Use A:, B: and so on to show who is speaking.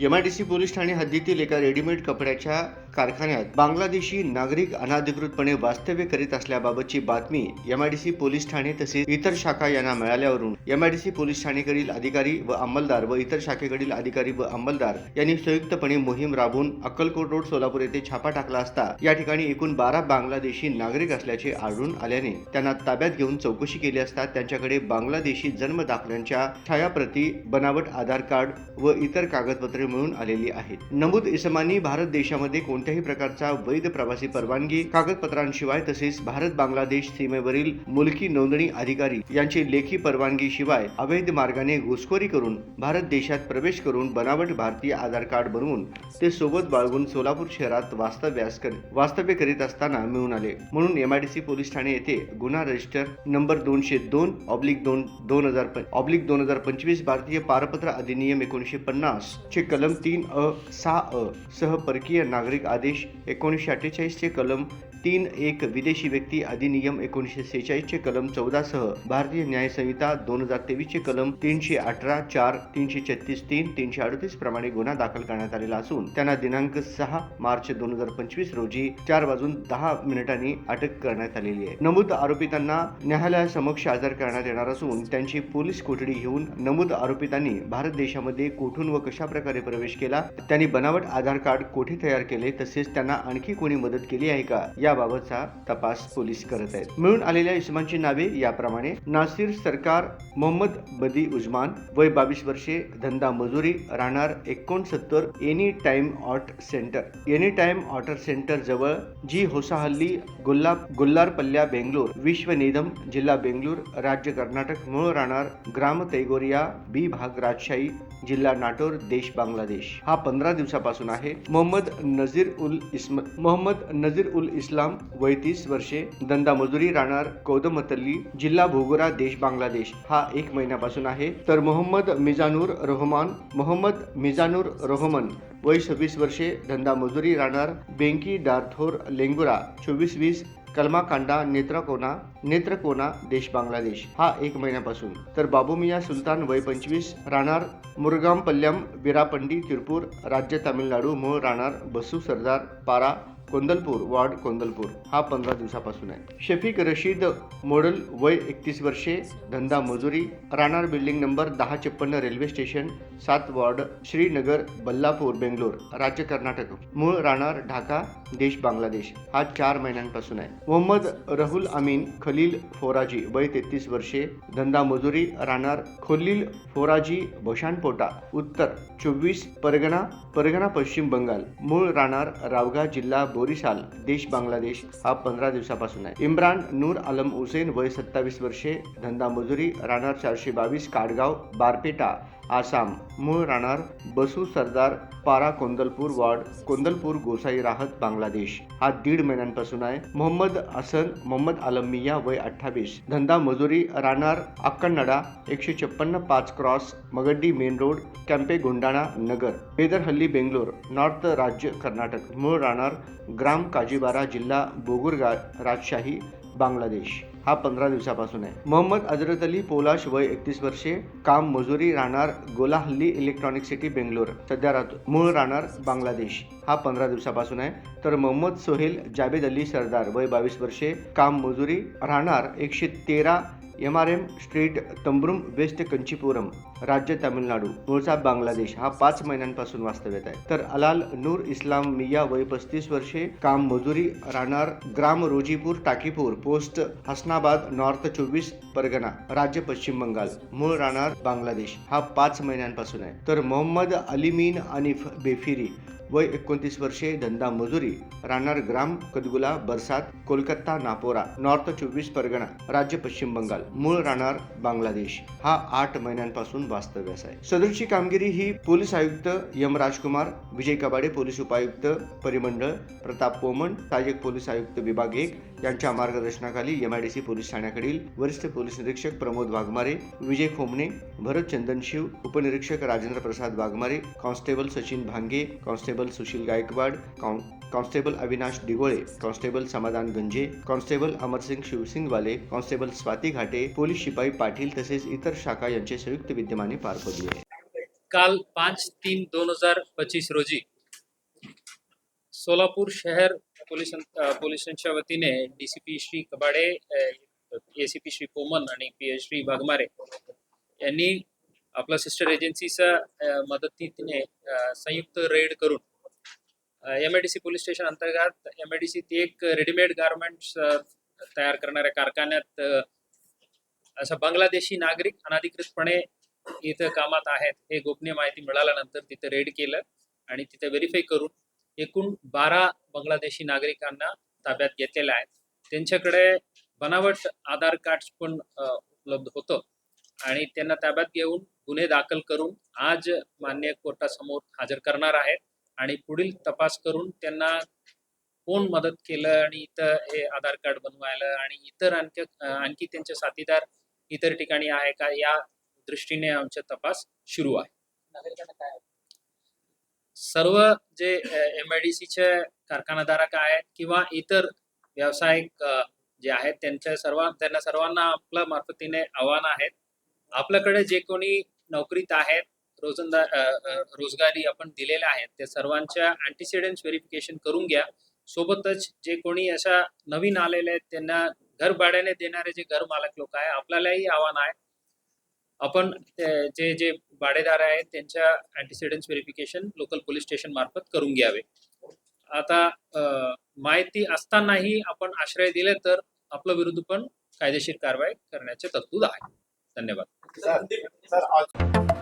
A: MIDC police Thane हद्दीतील एका readymade कपड्याच्या कारखान्यात बांगलादेशी नागरिक अनाधिकृतपणे वास्तव्य करीत असल्याबाबतची बातमी एमआयडीसी पोलीस ठाणे तसेच इतर शाखा यांना मिळाल्यावरून एमआयडीसी पोलीस ठाणेकडील अधिकारी व अंमलदार व इतर शाखेकडील अधिकारी व अंमलदार यांनी संयुक्तपणे मोहीम राबवून अक्कलकोट रोड सोलापूर येथे छापा टाकला असता या ठिकाणी एकूण बारा बांगलादेशी नागरिक असल्याचे आढळून आल्याने त्यांना ताब्यात घेऊन चौकशी केली असता त्यांच्याकडे बांगलादेशी जन्म दाखल्यांच्या छायाप्रती बनावट आधार कार्ड व इतर कागदपत्रे मिळून आलेली आहेत. नमूद इसमांनी भारत देशामध्ये कोणत्याही प्रकारचा वैध प्रवासी परवानगी कागदपत्रांशिवाय तसेच भारत बांगलादेश सीमेवरील मुलकी नोंदणी अधिकारी यांची लेखी परवानगी शिवाय अवैध मार्गाने घुसखोरी करून भारत देशात प्रवेश करून बनावट भारतीय आधार कार्ड बनवून ते सोबत बाळगून सोलापूर शहरात वास्तव्यास कर- वास्तव्य करीत असताना मिळून आले. म्हणून एमआयडीसी पोलीस ठाणे येथे गुन्हा रजिस्टर नंबर दोनशे दोन ऑब्लिक दोन दोन हजार ऑब्लिक दोन हजार पंचवीस भारतीय पारपत्र अधिनियम एकोणीसशे पन्नास चे कलम तीन अ सहा अ सह परकीय नागरिक आदेश एकोणीसशे अठ्ठेचाळीसचे कलम तीन एक विदेशी व्यक्ती अधिनियम एकोणीसशे सेहेचाळीसचे कलम चौदासह भारतीय न्याय संहिता दोन हजार तेवीसचे कलम तीनशे अठरा चार तीनशे छत्तीस तीन तीनशे अडतीस प्रमाणे गुन्हा दाखल करण्यात आलेला असून त्यांना दिनांक सहा मार्च दोन हजार पंचवीस रोजी चार वाजून दहा मिनिटांनी अटक करण्यात आलेली आहे. नमूद आरोपितांना न्यायालयासमक्ष हजर करण्यात येणार असून त्यांची पोलीस कोठडी घेऊन नमूद आरोपितांनी भारत देशामध्ये कोठून व कशा प्रकारे प्रवेश केला त्यांनी बनावट आधार कार्ड कोठे तयार केले तसेच त्यांना आणखी कोणी मदत केली आहे का या याबाबतचा तपास पोलीस करत आहेत. मिळून आलेल्या इसमांची नावे याप्रमाणे नासिर सरकार मोहम्मद बदी उजमान वय बावीस वर्षे धंदा मजुरी राहणार एकोणसत्तर any time auto centre. Any time auto centre जवळ जी होसाहल्ली गुल्ला गुल्लारपल्ल्या बेंगलोर विश्व निधम जिल्हा बेंगलोर राज्य कर्नाटक मूळ राहणार ग्राम तैगोरिया बी भाग राजशाही जिल्हा नाटोर देश बांगलादेश. हा पंधरा दिवसापासून आहे मोहम्मद नजीर उल इस्म मोहम्मद नजीर उल इस्लाम वय तीस वर्षे धंदा मजुरी राहणार कौदमतल्ली जिल्हा भोगोरा देश बांगलादेश हा एक महिन्यापासून आहे. तर मोहम्मद मिजानूर रोहमान मोहम्मद मिजानूर रोहमन वय सव्वीस वर्षे धंदा मजुरी राहणार बेंकी दारथोर लेंगुरा चोवीस वीस कलमाकांडा नेत्रकोना नेत्रकोना देश बांगलादेश हा एक महिन्यापासून. तर बाबूमिया सुलतान वय पंचवीस राहणार मुरगामपल्लम विरापंडी तिरपूर राज्य तामिळनाडू मूळ राहणार बसू सरदार पारा कोंदलपूर वार्ड कोंदलपूर. हा पंधरा दिवसापासून आहे. शफीक रशीद मोडल वय एकतीस वर्षे धंदा मजुरी. राहणार बिल्डिंग नंबर दहा छप्पन्न रेल्वे स्टेशन सात वॉर्ड श्रीनगर बल्लापूर बेंगलोर राज्य कर्नाटक. मूळ राहणार ढाका देश बांगलादेश. हा चार महिन्यांपासून आहे. मोहम्मद राहुल अमीन खलील फोराजी वय तेहतीस वर्षे धंदा मजुरी. राहणार खोलील फोराजी भशानपोटा. उत्तर चोवीस परगणा परगणा पश्चिम बंगाल. मूळ राहणार रावगा जिल्हा बोरिशाल देश बांगलादेश हा पंधरा दिवसापासून आहे. इम्रान नूर आलम हुसेन वय सत्तावीस वर्षे धंदा मजुरी राहणार चारशे बावीस काडगाव बारपेटा आसाम. मूळ राहणार बसू सरदार पारा कोंदलपूर वार्ड कोंदलपूर गोसाई राहत बांगलादेश. हा दीड महिन्यांपासून आहे. मोहम्मद हसन मोहम्मद आलम मिया वय अठ्ठावीस. धंदा मजुरी राहणार अक्कनडा एकशे छप्पन्न पाच cross Magadi main road Kempe Gowda Nagar. Bedarahalli Bangalore north राज्य कर्नाटक. मूळ राहणार ग्राम काजीबारा जिल्हा बोगुरगा राजशाही बांगलादेश. हा पंधरा दिवसापासून आहे. मोहम्मद अजरत अली पोलाश वय एकतीस वर्षे काम मजुरी राहणार गोलाहल्ली इलेक्ट्रॉनिक सिटी बेंगलोर. सध्या राहतो मूळ राहणार बांगलादेश. हा पंधरा दिवसापासून आहे. तर मोहम्मद सोहेल जावेद अली सरदार वय बावीस वर्षे काम मजुरी राहणार एकशे तेरा M R M street Tambaram west Kanchipuram राज्य तामिळनाडू मूळचा बांगलादेश हा पाच महिन्यांपासून वास्तव्यात आहे. तर अलाल नूर इस्लाम मिया वय पस्तीस वर्षे काम मजुरी राहणार ग्राम रोजीपूर टाकीपूर पोस्ट हसनाबाद नॉर्थ चोवीस परगणा राज्य पश्चिम बंगाल मूळ राहणार बांगलादेश हा पाच महिन्यांपासून आहे. तर मोहम्मद अलिमीन अनिफ बेफिरी वय एकोणतीस वर्षे धंदा मजुरी राहणार ग्राम कदगुला बरसात कोलकाता नापोरा नॉर्थ चोवीस परगणा राज्य पश्चिम बंगाल मूळ राहणार बांगलादेश. हा आठ महिन्यांपासून वास्तव्यास आहे. सदरची कामगिरी ही पोलीस आयुक्त यम राजकुमार विजय कबाडे पोलीस उपायुक्त परिमंडळ प्रताप पोमण सहाय्यक पोलीस आयुक्त विभाग एक यांच्या मार्गदर्शनाखाली एमआयडीसी पोलीस ठाण्याकडील वरिष्ठ पोलीस निरीक्षक प्रमोद वाघमारे विजय खोमणे भरत चंदनशिव उपनिरीक्षक Rajendra Prasad Waghmare constable Sachin Bhange constable Sushil Gaikwad constable Avinash Digole constable Samadhan Ganje constable Amarsing Shivsingwale constable Swati Ghate police शिपाई पाटील तसेच इतर शाखा यांचे संयुक्त विद्यमाने पार पडले.
B: काल पाच तीन दोन हजार पच्चीस रोजी सोलापूर शहर पोलीस पोलिसांच्या वतीने D C P Shri Kabade A C P Shri Poman आणि पी एच श्री वाघमारे यांनी आपल्या सिस्टर एजन्सीच्या मदतीने संयुक्त रेड करून एमआयडीसी पोलीस स्टेशन अंतर्गत एमआयडीसी ती एक रेडीमेड गारमेंट्स तयार करणाऱ्या कारखान्यात असं असा बांगलादेशी नागरिक अनाधिकृतपणे इथं कामात आहेत हे गोपनीय माहिती मिळाल्यानंतर तिथं रेड केलं आणि तिथे व्हेरीफाय करून एकूण बारा बांगलादेशी नागरिकांना ताब्यात घेतलेल्या आहेत. त्यांच्याकडे बनावट आधार कार्ड पण उपलब्ध होतं आणि त्यांना ताब्यात घेऊन गुन्हे दाखल करून आज मान्य कोर्टासमोर हजर करणार आहेत. आणि पुढील तपास करून त्यांना कोण मदत केलं आणि इथं हे आधार कार्ड बनवायला आणि इतर आणखी आणखी त्यांचे साथीदार इतर ठिकाणी आहे का या दृष्टीने आमचा तपास सुरू आहे. सर्व जे एम आय डी सीचे कारखानाधारक आहेत किंवा इतर व्यावसायिक जे आहेत त्यांच्या सर्व त्यांना सर्वांना आपल्या मार्फतीने आव्हान आहेत. आपल्याकडे जे कोणी नोकरीत आहेत रोजंदार रोजगारी आपण दिलेल्या आहेत. त्या सर्वांच्या अँटीसिडेंट व्हेरिफिकेशन करून घ्या. सोबतच जे कोणी अशा नवीन आलेले आहेत त्यांना घर भाड्याने देणारे जे घर मालक लोक आहे आपल्यालाही आव्हान आहे. आपण जे जे भाडेदार आहेत त्यांच्या antecedent verification local police station मार्फत करून घ्यावे. आता माहिती असतानाही आपण आश्रय दिले तर आपल्या विरुद्ध पण कायदेशीर कारवाई करण्याचे तरतूद आहे. धन्यवाद.
C: Sir sir